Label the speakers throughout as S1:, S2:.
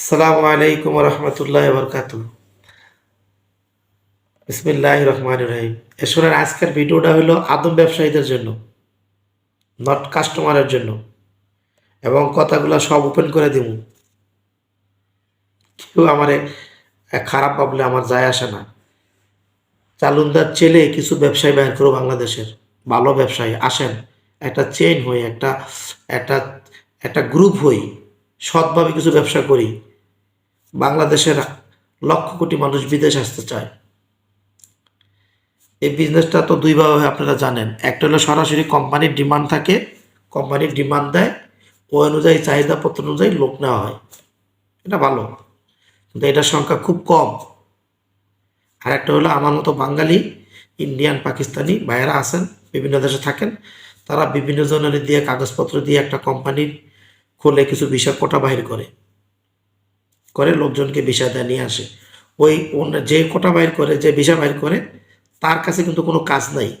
S1: আসসালামু আলাইকুম রহমতুল্লাহ বরকাত বিসমিল্লাহ রহমান রহিম। এসবের আজকের ভিডিওটা হলো আদম ব্যবসায়ীদের জন্য নট কাস্টমারের জন্য। এবং কথাগুলো সব ওপেন করে দিব কেউ আমারে খারাপ ভাবলে আমার যায় আসে না। চালুনদার চেলে কিছু ব্যবসায়ী বাইর করো বাংলাদেশের, ভালো ব্যবসায়ী, আসেন। একটা চেইন হই, একটা একটা একটা গ্রুপ হই। সৎভাবে কিছু ব্যবসা করি। বাংলাদেশের লক্ষ কোটি মানুষ বিদেশ আসতে চায়। এই বিজনেসটা তো দুইভাবে আপনারা জানেন। একটা হলো সরাসরি কোম্পানির ডিমান্ড থাকে কোম্পানির ডিমান্ড দেয়, ওই অনুযায়ী চাহিদাপত্র অনুযায়ী লোক নেওয়া হয়। এটা ভালো। কিন্তু এটার সংখ্যা খুব কম। আর একটা হলো আমার মতো বাঙালি ইন্ডিয়ান পাকিস্তানি ভাইয়েরা আছেন, বিভিন্ন দেশে থাকেন, তারা বিভিন্ন জনের দিয়ে কাগজপত্র দিয়ে একটা কোম্পানির খুলে কিছু বিষয় কোটা বাহির করে। করে লোকজনকে বিষয় দেয় নিয়ে আসে। ওই যে কোটা বাইর করে, যে বিষয় বাইর করে, তার কাছে কিন্তু কোনো কাজ নাই।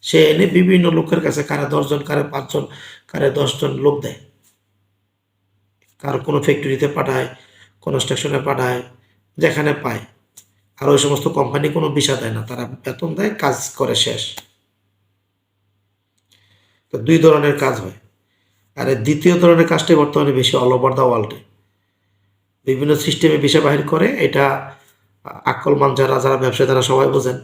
S1: সে এনে বিভিন্ন লোকের কাছে কারে দশজন, কারে পাঁচজন, কারে দশজন লোক দেয়। কারও কোনো ফ্যাক্টরিতে পাঠায় কনস্ট্রাকশনে পাঠায়, যেখানে পায়। আর ওই সমস্ত কোম্পানি কোনো বিষয় দেয় না। তারা বেতন দেয়, কাজ করে শেষ। তো দুই ধরনের কাজ হয়। আর দ্বিতীয় ধরনের কাজটাই বর্তমানে বেশি অল ওভার দ্য ওয়ার্ল্ডে বিভিন্ন সিস্টেমে বিষয় বাহির করে, এটা আকলমান যারা যারা ব্যবসায়ী, তারা সবাই বোঝেন।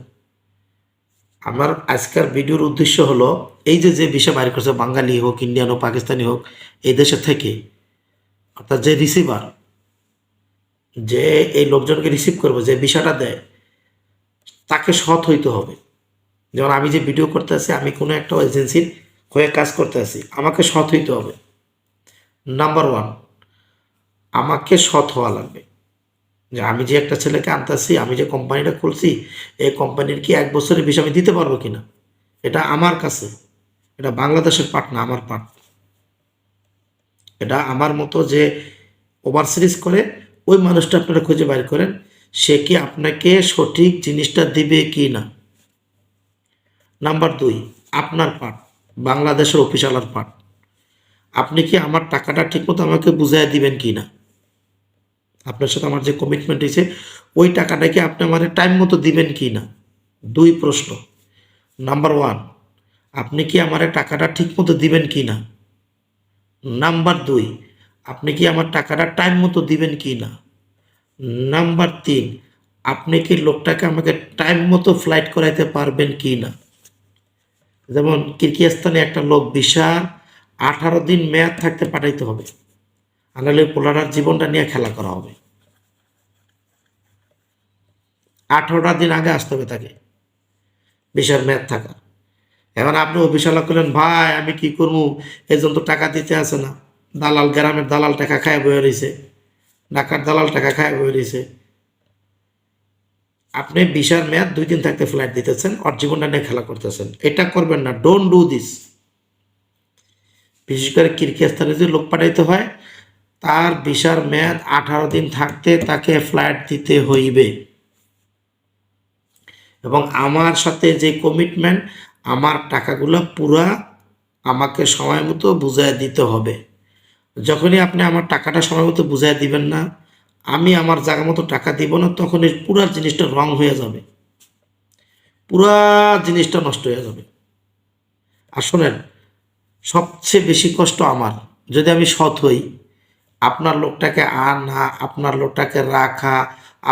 S1: আমার আজকের ভিডিওর উদ্দেশ্য হলো, এই যে যে বিষয় বাহির করছে, বাঙালি হোক, ইন্ডিয়ান হোক, পাকিস্তানি হোক, এই দেশে থেকে, অর্থাৎ যে রিসিভার যে এই লোকজনকে রিসিভ করব, যে বিষয়টা দেয়, তাকে সৎ হইতে হবে। যেমন আমি যে ভিডিও করতে আছি, আমি কোনো একটা এজেন্সির হয়ে কাজ করতে আছি, আমাকে সৎ হইতে হবে। নাম্বার ওয়ান আমাকে সৎ হওয়া লাগবে। যে আমি যে একটা ছেলেকে আনতেছি, আমি যে কোম্পানিটা খুলছি, এই কোম্পানির কি এক বছরের বিষয় আমি দিতে পারব কিনা? এটা আমার কাছে, এটা বাংলাদেশের পার্ট না, আমার পার্ট এটা আমার মতো যে ওভার সিরিজ করে, ওই মানুষটা আপনারা খুঁজে বাইর করেন, সে কি আপনাকে সঠিক জিনিসটা দিবে কি না নাম্বার দুই, আপনার পার্ট বাংলাদেশের অফিসালার পার্ট আপনি কি আমার টাকাটা ঠিকমতো আমাকে বুঝাই দিবেন কি না আপনার সাথে আমার যে কমিটমেন্ট হয়েছে, ওই টাকাটা কি আপনি আমার টাইম মতো দিবেন কি না? দুই প্রশ্ন। নাম্বার ওয়ান আপনি কি আমার টাকাটা ঠিক মতো দিবেন কি না? নাম্বার দুই, আপনি কি আমার টাকাটা টাইম মতো দিবেন কি না? নাম্বার তিন, আপনি কি লোকটাকে আমাকে টাইম মতো ফ্লাইট করাইতে পারবেন কি না? যেমন, কিরকিস্তানে একটা লোক বিশাল, আঠারো দিন মেয়াদ থাকতে পাঠাইতে হবে। আনালে পোলারার জীবনটা নিয়ে খেলা করা হবে। আঠারোটা দিন আগে আসতে হবে তাকে। বিশাল মেয়াদ থাকা। এখন আপনি অফিসালা করলেন ভাই, আমি কি করব? এজন তো টাকা দিতে আসে না। দালাল, গ্রামের দালাল টাকা খায় বয়ে রয়েছে ডাকার দালাল টাকা খায় বয়ে রয়েছে আপনি বিশাল মেয়াদ দুই দিন থাকতে ফ্লাইট দিতেছেন ওর জীবনটা নিয়ে খেলা করতেছেন। এটা করবেন না। ডোন্ট ডু দিস বিশেষ করে ক্রিকেট কিরকিস্তানে যদি লোক পাঠাইতে হয় তার বিশাল মেয়াদ আঠারো দিন থাকতে তাকে ফ্লাইট দিতে হইবে। এবং আমার সাথে যে কমিটমেন্ট আমার টাকাগুলো পুরা আমাকে সময় মতো বুঝাই দিতে হবে। যখনই আপনি আমার টাকাটা সময় মতো বুঝাই দিবেন না, আমি আমার জায়গা মতো টাকা দিব না তখন এই পুরা জিনিসটা রং হয়ে যাবে। পুরা জিনিসটা নষ্ট হয়ে যাবে। আর শোনেন, সবচেয়ে বেশি কষ্ট আমার, যদি আমি সৎ হই আপনার লোকটাকে আনা, আপনার লোকটাকে রাখা,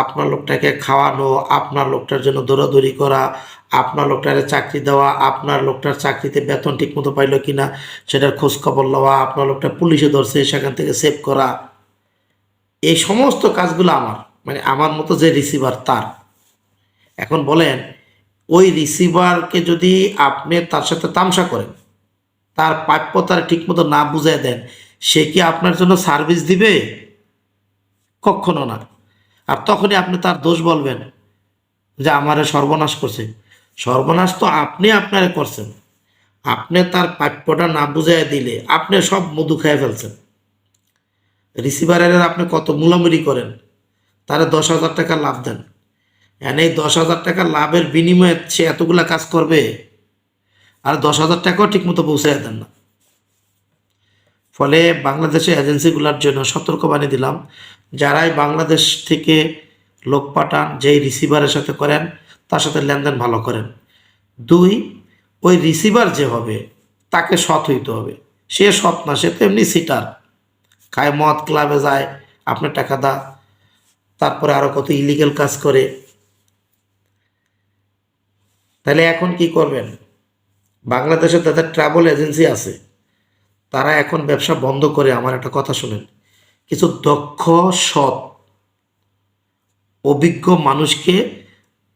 S1: আপনার লোকটাকে খাওয়ানো, আপনার লোকটার জন্য দৌড়াদৌড়ি করা, আপনার লোকটারে চাকরি দেওয়া, আপনার লোকটার চাকরিতে বেতন ঠিকমতো পাইলো কিনা সেটার খোঁজ খবর লওয়া, আপনার লোকটা পুলিশে ধরছে সেখান থেকে সেভ করা। এই সমস্ত কাজগুলো আমার মানে আমার মতো যে রিসিভার তার। এখন বলেন, ওই রিসিভারকে যদি আপনি তার সাথে তামসা করেন, তার প্রাপ্য তার ঠিকমতো না বুঝায় দেন সে কি আপনার জন্য সার্ভিস দিবে? কখনো না। আর তখনই আপনি তার দোষ বলবেন যে আমারে সর্বনাশ করছে। সর্বনাশ তো আপনি আপনারে করছেন। আপনি তার প্রাপ্যটা না বুঝাই দিলে আপনি সব মধু খেয়ে ফেলছেন। রিসিভারের আপনি কত মূলামুলি করেন, তারা দশ হাজার টাকা লাভ দেন। এনে এই দশ হাজার টাকা লাভের বিনিময়ে সে এতগুলা কাজ করবে, আর দশ হাজার টাকাও ঠিকমতো পৌঁছায় দেন না। ফলে বাংলাদেশের এজেন্সিগুলোর জন্য সতর্কবাণী দিলাম। যারাই বাংলাদেশ থেকে লোক পাঠান, যেই রিসিভারের সাথে করেন, তার সাথে লেনদেন ভালো করেন। দুই, ওই রিসিভার যে হবে, তাকে সৎ হইতে হবে। সে সৎ না, সে তো এমনি সিটার। খায় মদ ক্লাবে যায়, আপনার টাকা দা, তারপরে আরও কত ইলিগেল কাজ করে। তাহলে এখন কি করবেন? বাংলাদেশে তাদের ট্রাভেল এজেন্সি আছে। তারা এখন ব্যবসা বন্ধ করে, আমার একটা কথা শুনেন। কিছু দক্ষ, সৎ, অভিজ্ঞ মানুষকে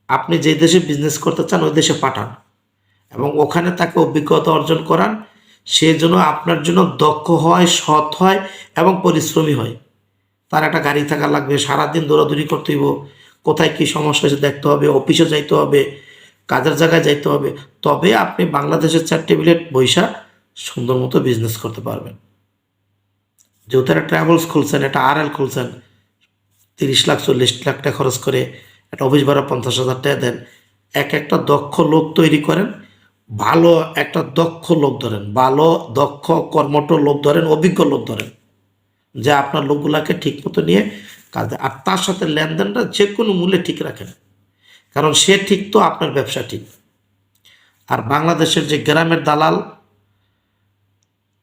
S1: আপনি যে দেশে বিজনেস করতে চান, ওই দেশে পাঠান এবং ওখানে তাকে অভিজ্ঞতা অর্জন করান। সে যেন আপনার জন্য দক্ষ হয়, সৎ হয় এবং পরিশ্রমী হয়। তার একটা গাড়ি থাকা লাগবে, সারাদিন দৌড়াদৌড়ি করতে হইব। কোথায় কী সমস্যা হয়েছে দেখতে হবে অফিসে যাইতে হবে, কাজের জায়গায় যাইতে হবে। তবে আপনি বাংলাদেশের চার টেবিলেট বৈশা সুন্দর মতো বিজনেস করতে পারবেন। যেহেতু একটা ট্রাভেলস খুলছেন একটা আর এল খুলছেন, তিরিশ লাখ, চল্লিশ লাখ টাকা খরচ করে একটা অফিস ভাড়া পঞ্চাশ হাজার টাকা দেন। এক একটা দক্ষ লোক তৈরি করেন, ভালো একটা দক্ষ লোক ধরেন, ভালো দক্ষ কর্মঠ লোক ধরেন, অভিজ্ঞ লোক ধরেন, যে আপনার লোকগুলাকে ঠিক মতো নিয়ে কাজে আর তার সাথে লেনদেনটা যে কোনো মূল্যে ঠিক রাখেন, কারণ সে ঠিক তো আপনার ব্যবসা ঠিক। আর বাংলাদেশের যে গ্রামের দালাল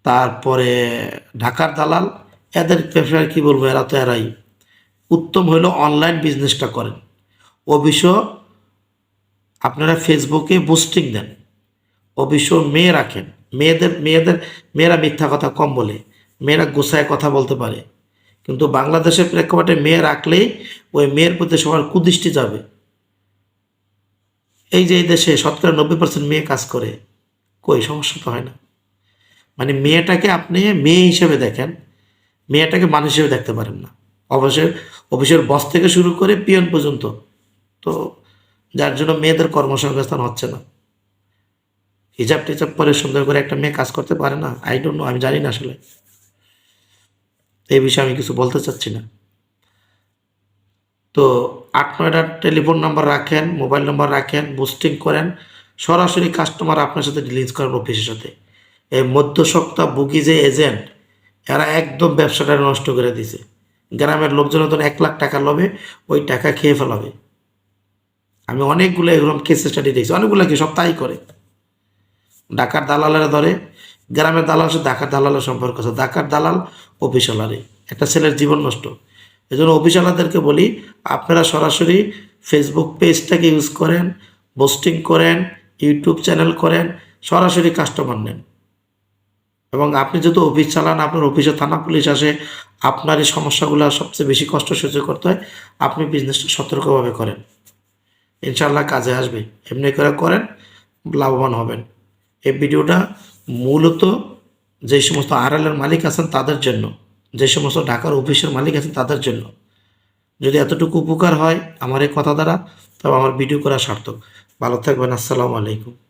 S1: তারপরে ঢাকার দালাল, এদের ব্যবসায় কি বলব, এরা তো এরাই। উত্তম হইল অনলাইন বিজনেসটা করেন। অবশ্য আপনারা ফেসবুকে বুস্টিং দেন। অবশ্য মেয়ে রাখেন। মেয়েদের মেয়েদের, মেয়েরা মিথ্যা কথা কম বলে। মেয়েরা গোসায় কথা বলতে পারে। কিন্তু বাংলাদেশের প্রেক্ষাপটে মেয়ে রাখলেই ওই মেয়ের প্রতি সবার কুদৃষ্টি যাবে। এই যে এই দেশে শতকরা নব্বই পার্সেন্ট মেয়ে কাজ করে, কই, সমস্যা তো হয় না। মানে মেয়েটাকে আপনি মেয়ে হিসেবে দেখেন, মেয়েটাকে মানুষ হিসেবে দেখতে পারেন না। অবশ্যই অফিসের বস থেকে শুরু করে পিয়ন পর্যন্ত। তো যার জন্য মেয়েদের কর্মসংস্থান হচ্ছে না। হিজাব টিজাব পরে সুন্দর করে একটা মেয়ে কাজ করতে পারে না। আই ডোন্ট নো আমি জানি না আসলে। এই বিষয়ে আমি কিছু বলতে চাচ্ছি না। তো আট নয়টা টেলিফোন নাম্বার রাখেন মোবাইল নাম্বার রাখেন বুস্টিং করেন। সরাসরি কাস্টমার আপনার সাথে ডিলিংস করেন অফিসের সাথে। এই মধ্যসত্তা বুকি যে এজেন্ট, এরা একদম ব্যবসাটা নষ্ট করে দিছে। গ্রামের লোকজন ধর এক লাখ টাকা লবে, ওই টাকা খেয়ে ফেলাবে। আমি অনেকগুলো এরকম কেস স্টাডি দেখছি, অনেকগুলো কি সব তাই করে। ডাকার দালালেরা ধরে গ্রামের দালাল সাথে ডাকার দালালের সম্পর্ক আছে। ডাকার দালাল অফিসালারে একটা ছেলের জীবন নষ্ট। এই জন্য অফিসালাদেরকে বলি, আপনারা সরাসরি ফেসবুক পেজটাকে ইউজ করেন পোস্টিং করেন ইউটিউব চ্যানেল করেন, সরাসরি কাস্টমার নেন। এবং আপনি যদি অফিস চালান, আপনার অফিসে থানা পুলিশ আসে আপনার এই সমস্যাগুলো সবচেয়ে বেশি কষ্ট সহ্য করতে হয়, আপনি বিজনেসটা সতর্কভাবে করেন। ইনশাল্লাহ কাজে আসবে। এমনি করে করেন, লাভবান হবেন। এই ভিডিওটা মূলত যে সমস্ত আড়ালের মালিক আছেন তাদের জন্য, যে সমস্ত ঢাকার অফিসের মালিক আছেন তাদের জন্য। যদি এতটুকু উপকার হয় আমার এই কথা দ্বারা, তবে আমার ভিডিও করা সার্থক। ভালো থাকবেন, আসসালামু আলাইকুম।